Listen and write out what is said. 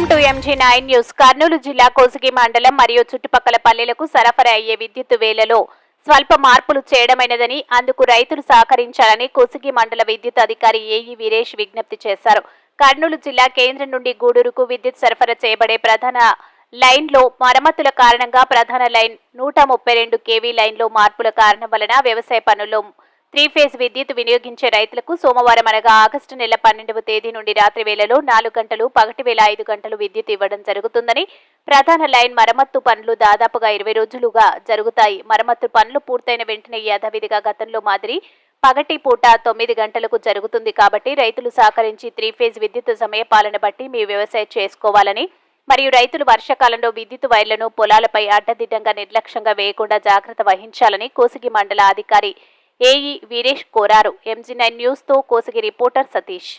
MG nine news Kurnool జిల్లా కోసిగి మండలం మరియు చుట్టుపక్కల పల్లెలకు సరఫరా అయ్యే విద్యుత్ వేలలో స్వల్ప మార్పులు చేయడమైనదని అందుకు రైతులు సహకరించాలని కోసిగి మండల విద్యుత్ అధికారి ఏఈ వీరేష్ విజ్ఞప్తి చేశారు. కర్నూలు జిల్లా కేంద్రం నుండి గూడూరుకు విద్యుత్ సరఫరా చేయబడే ప్రధాన లైన్లో మరమ్మతుల కారణంగా ప్రధాన లైన్ నూట ముప్పై రెండు కేవీ లైన్లో మార్పుల కారణం వలన వ్యవసాయ పనుల్లో త్రీ ఫేజ్ విద్యుత్ వినియోగించే రైతులకు సోమవారం అనగా ఆగస్టు నెల పన్నెండవ తేదీ నుండి రాత్రి వేళలో నాలుగు గంటలు పగటి వేల ఐదు గంటలు విద్యుత్ ఇవ్వడం జరుగుతుందని ప్రధాన లైన్ మరమ్మత్తు పనులు దాదాపుగా ఇరవై రోజులుగా జరుగుతాయి. మరమ్మత్తు పనులు పూర్తయిన వెంటనే యథావిధిగా గతంలో మాదిరి పగటి పూట తొమ్మిది గంటలకు జరుగుతుంది కాబట్టి రైతులు సహకరించి త్రీ ఫేజ్ విద్యుత్ సమయపాలన బట్టి మీ వ్యవసాయం చేసుకోవాలని మరియు రైతులు వర్షాకాలంలో విద్యుత్ వైర్లను పొలాలపై అడ్డదిడ్డంగా నిర్లక్ష్యంగా వేయకుండా జాగ్రత్త వహించాలని కోసిగి మండల అధికారి ఏఈ వీరేష్ కోరారు. ఎంజీ నైన్ న్యూస్తో కోసగి రిపోర్టర్ సతీష్.